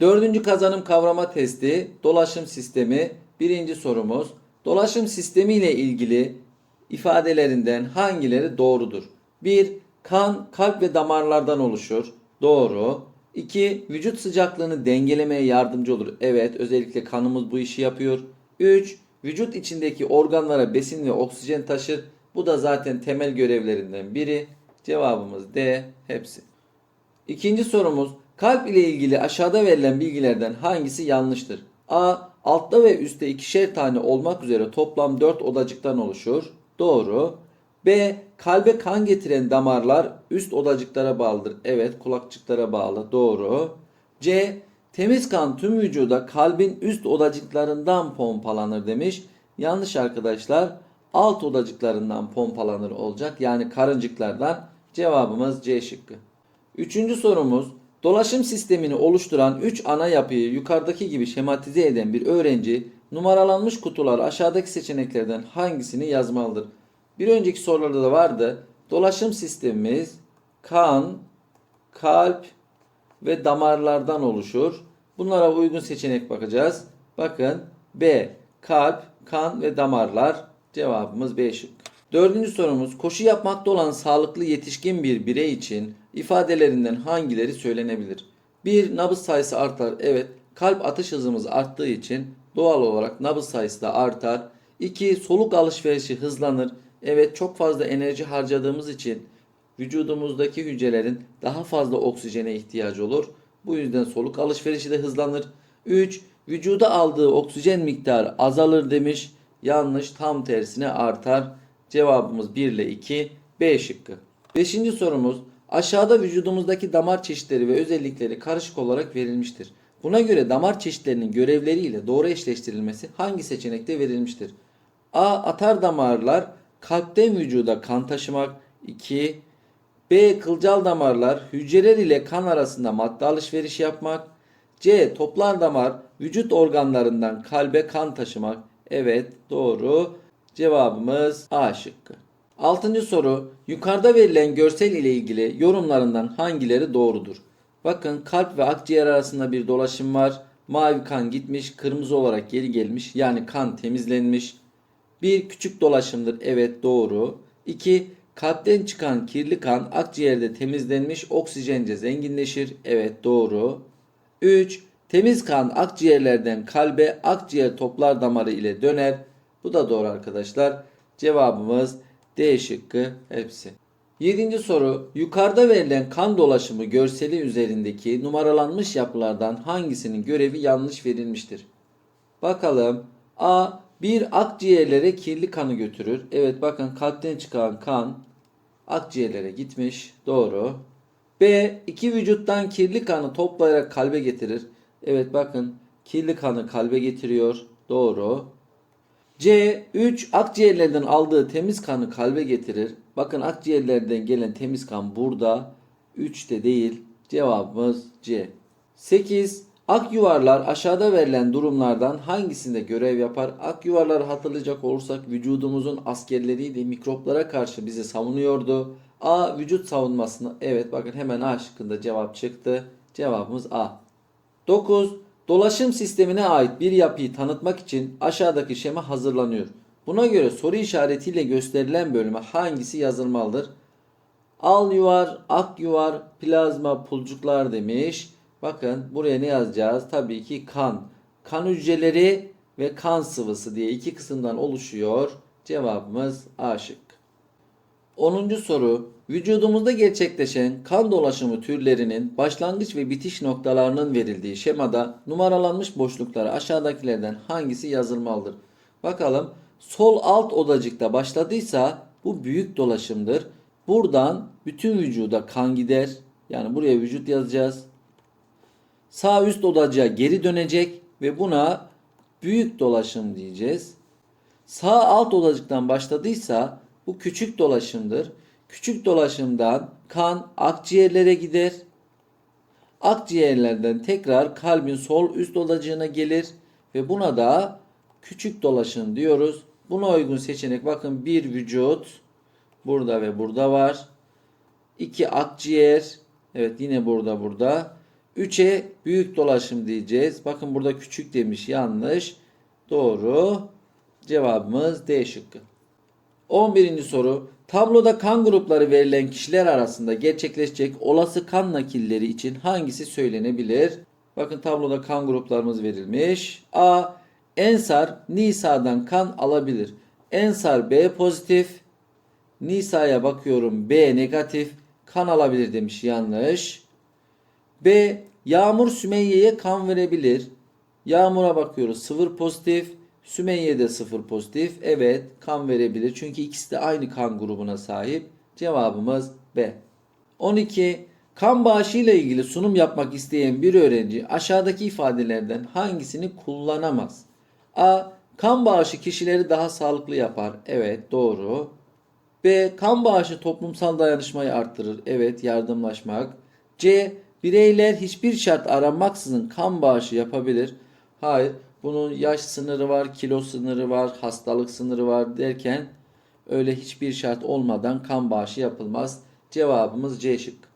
Dördüncü kazanım kavrama testi, dolaşım sistemi. Birinci sorumuz. Dolaşım sistemi ile ilgili ifadelerinden hangileri doğrudur? 1. Kan, kalp ve damarlardan oluşur. Doğru. 2. Vücut sıcaklığını dengelemeye yardımcı olur. Evet, özellikle kanımız bu işi yapıyor. 3. Vücut içindeki organlara besin ve oksijen taşır. Bu da zaten temel görevlerinden biri. Cevabımız D. Hepsi. İkinci sorumuz kalp ile ilgili aşağıda verilen bilgilerden hangisi yanlıştır? A. Altta ve üstte ikişer tane olmak üzere toplam 4 odacıktan oluşur. Doğru. B. Kalbe kan getiren damarlar üst odacıklara bağlıdır. Evet kulakçıklara bağlı. Doğru. C. Temiz kan tüm vücuda kalbin üst odacıklarından pompalanır demiş. Yanlış arkadaşlar. Alt odacıklarından pompalanır olacak. Yani karıncıklardan. Cevabımız C şıkkı. Üçüncü sorumuz dolaşım sistemini oluşturan 3 ana yapıyı yukarıdaki gibi şematize eden bir öğrenci numaralanmış kutular aşağıdaki seçeneklerden hangisini yazmalıdır? Bir önceki sorularda da vardı. Dolaşım sistemimiz kan, kalp ve damarlardan oluşur. Bunlara uygun seçenek bakacağız. Bakın B. Kalp, kan ve damarlar. Cevabımız B şıkkı. Dördüncü sorumuz koşu yapmakta olan sağlıklı yetişkin bir birey için ifadelerinden hangileri söylenebilir? 1. Nabız sayısı artar. Evet. Kalp atış hızımız arttığı için doğal olarak nabız sayısı da artar. 2. Soluk alışverişi hızlanır. Evet çok fazla enerji harcadığımız için vücudumuzdaki hücrelerin daha fazla oksijene ihtiyacı olur. Bu yüzden soluk alışverişi de hızlanır. 3. Vücuda aldığı oksijen miktarı azalır demiş. Yanlış tam tersine artar. Cevabımız 1 ile 2. B şıkkı. Beşinci sorumuz. Aşağıda vücudumuzdaki damar çeşitleri ve özellikleri karışık olarak verilmiştir. Buna göre damar çeşitlerinin görevleriyle doğru eşleştirilmesi hangi seçenekte verilmiştir? A. Atar damarlar kalpten vücuda kan taşımak. 2. B. Kılcal damarlar hücreler ile kan arasında madde alışverişi yapmak. C. Toplar damar vücut organlarından kalbe kan taşımak. Evet doğru. Cevabımız A şıkkı. Altıncı soru. Yukarıda verilen görsel ile ilgili yorumlarından hangileri doğrudur? Bakın kalp ve akciğer arasında bir dolaşım var. Mavi kan gitmiş, kırmızı olarak geri gelmiş. Yani kan temizlenmiş. Bir küçük dolaşımdır. Evet doğru. 2. Kalpten çıkan kirli kan akciğerde temizlenmiş, oksijence zenginleşir. Evet doğru. 3. Temiz kan akciğerlerden kalbe, akciğer toplar damarı ile döner. Bu da doğru arkadaşlar. Cevabımız D şıkkı hepsi. Yedinci soru. Yukarıda verilen kan dolaşımı görseli üzerindeki numaralanmış yapılardan hangisinin görevi yanlış verilmiştir? Bakalım. A. Bir akciğerlere kirli kanı götürür. Evet bakın kalpten çıkan kan akciğerlere gitmiş. Doğru. B. iki vücuttan kirli kanı toplayarak kalbe getirir. Evet bakın kirli kanı kalbe getiriyor. Doğru. C. 3. Akciğerlerden aldığı temiz kanı kalbe getirir. Bakın akciğerlerden gelen temiz kan burada. 3 de değil. Cevabımız C. 8. Ak yuvarlar aşağıda verilen durumlardan hangisinde görev yapar? Ak yuvarları hatırlayacak olursak vücudumuzun askerleriydi. Mikroplara karşı bizi savunuyordu. A. Vücut savunmasını. Evet bakın hemen A şıkkında cevap çıktı. Cevabımız A. 9. Dolaşım sistemine ait bir yapıyı tanıtmak için aşağıdaki şema hazırlanıyor. Buna göre soru işaretiyle gösterilen bölüme hangisi yazılmalıdır? Al yuvar, ak yuvar, plazma, pulcuklar demiş. Bakın buraya ne yazacağız? Tabii ki kan. Kan hücreleri ve kan sıvısı diye iki kısımdan oluşuyor. Cevabımız A şık. 10. soru. Vücudumuzda gerçekleşen kan dolaşımı türlerinin başlangıç ve bitiş noktalarının verildiği şemada numaralanmış boşluklara aşağıdakilerden hangisi yazılmalıdır? Bakalım sol alt odacıkta başladıysa bu büyük dolaşımdır. Buradan bütün vücuda kan gider. Yani buraya vücut yazacağız. Sağ üst odacığa geri dönecek ve buna büyük dolaşım diyeceğiz. Sağ alt odacıktan başladıysa bu küçük dolaşımdır. Küçük dolaşımdan kan akciğerlere gider. Akciğerlerden tekrar kalbin sol üst odacığına gelir ve buna da küçük dolaşım diyoruz. Buna uygun seçenek bakın bir vücut burada ve burada var. İki akciğer evet yine burada burada. 3'e büyük dolaşım diyeceğiz. Bakın burada küçük demiş yanlış. Doğru. Cevabımız D şıkkı. 11. soru. Tabloda kan grupları verilen kişiler arasında gerçekleşecek olası kan nakilleri için hangisi söylenebilir? Bakın tabloda kan gruplarımız verilmiş. A. Ensar Nisa'dan kan alabilir. Ensar B pozitif. Nisa'ya bakıyorum B negatif. Kan alabilir demiş yanlış. B. Yağmur Sümeyye'ye kan verebilir. Yağmur'a bakıyoruz sıfır pozitif. Sümeyye de sıfır pozitif. Evet kan verebilir. Çünkü ikisi de aynı kan grubuna sahip. Cevabımız B. 12. Kan bağışı ile ilgili sunum yapmak isteyen bir öğrenci aşağıdaki ifadelerden hangisini kullanamaz? A. Kan bağışı kişileri daha sağlıklı yapar. Evet doğru. B. Kan bağışı toplumsal dayanışmayı arttırır. Evet yardımlaşmak. C. Bireyler hiçbir şart aranmaksızın kan bağışı yapabilir. Hayır. Bunun yaş sınırı var, kilo sınırı var, hastalık sınırı var derken öyle hiçbir şart olmadan kan bağışı yapılmaz. Cevabımız C şıkkı.